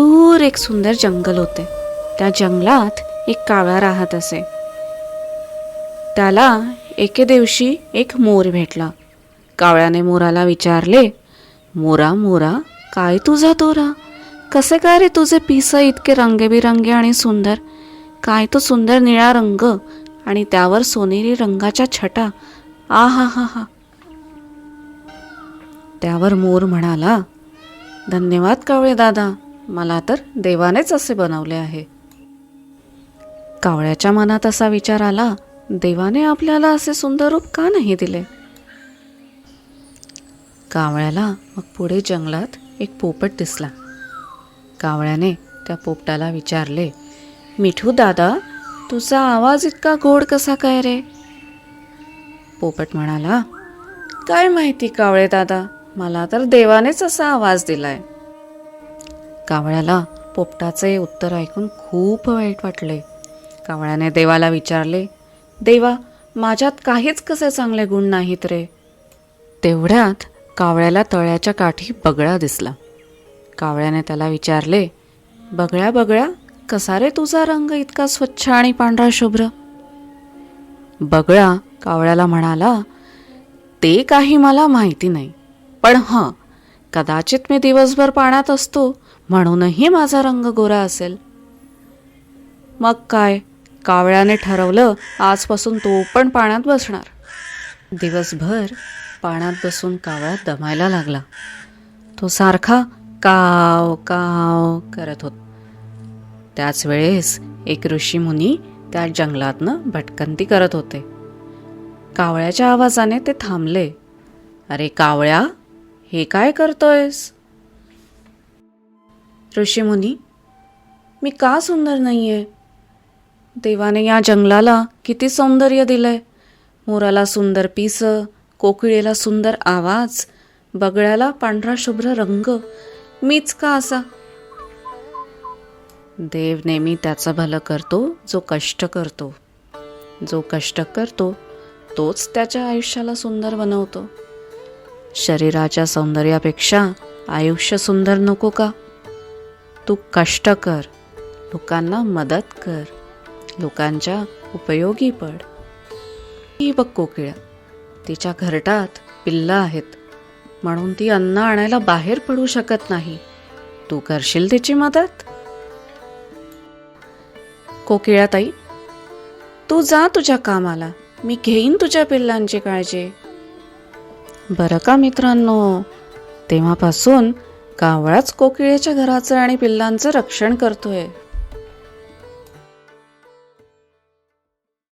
दूर एक सुंदर जंगल होते. त्या जंगलात एक कावळा राहत असे. त्याला एके दिवशी एक मोर भेटला. कावळ्याने मोराला विचारले मोरा मोरा काय तुझा तोरा कसे काय रे तुझे पिस इतके रंगेबिरंगे आणि सुंदर? काय तो सुंदर निळा रंग आणि त्यावर सोनेरी रंगाच्या छटा? आ हा हा हा. त्यावर मोर म्हणाला धन्यवाद कावळे दादा. मला तर देवानेच असे बनवले आहे. कावळ्याच्या मनात असा विचार आला देवाने आपल्याला असे सुंदर रूप का नाही दिले? कावळ्याला मग पुढे जंगलात एक पोपट दिसला. कावळ्याने त्या पोपटाला विचारले मिठू दादा तुझा आवाज इतका गोड कसा काय रे? पोपट म्हणाला काय माहिती कावळे दादा मला तर देवानेच असा आवाज दिलाय. कावळ्याला पोपटाचे उत्तर ऐकून खूप वाईट वाटले. कावळ्याने देवाला विचारले देवा माझ्यात काहीच कसे चांगले गुण नाहीत रे? तेवढ्यात कावळ्याला तळ्याच्या काठी बगळा दिसला. कावळ्याने त्याला विचारले बगळ्या बगळ्या कसा रे तुझा रंग इतका स्वच्छ आणि पांढरा शुभ्र? बगळा कावळ्याला म्हणाला ते काही मला माहिती नाही पण हां कदाचित मी दिवसभर पाण्यात असतो म्हणूनही माझा रंग गोरा असेल. मग काय? कावळ्याने ठरवलं आजपासून तो पण पाण्यात बसणार. दिवसभर पाण्यात बसून कावळा दमायला लागला. तो सारखा काव काव करत होत. त्याच वेळेस एक ऋषीमुनी त्या जंगलातनं भटकंती करत होते. कावळ्याच्या आवाजाने ते थांबले. अरे कावळ्या हे काय करतोयस? ऋषीमुनी मी का सुंदर नाहीये? देवाने या जंगलाला किती सौंदर्य दिलंय. मोराला सुंदर पिस कोकिळेला सुंदर आवाज बगळ्याला पांढरा शुभ्र रंग. मीच का असा? देव नेहमी त्याचं भलं करतो जो कष्ट करतो. जो कष्ट करतो तोच त्याच्या आयुष्याला सुंदर बनवतो. शरीराच्या सौंदर्यापेक्षा आयुष्य सुंदर नको का? तू कष्ट कर. लोकांना मदत कर. लोकांच्या उपयोगी पड. ही बघ कोकिळा तिच्या घरटात पिल्लं आहेत. म्हणून ती अन्न आणायला बाहेर पडू शकत नाही. तू करशील तिची मदत? कोकिळाताई तू जा तुझ्या कामाला. मी घेईन तुझ्या पिल्लांची काळजी. बरं का मित्रांनो? तेव्हापासून कावळाच कोकिळेच्या घराचं आणि पिल्लांचं रक्षण करतोय.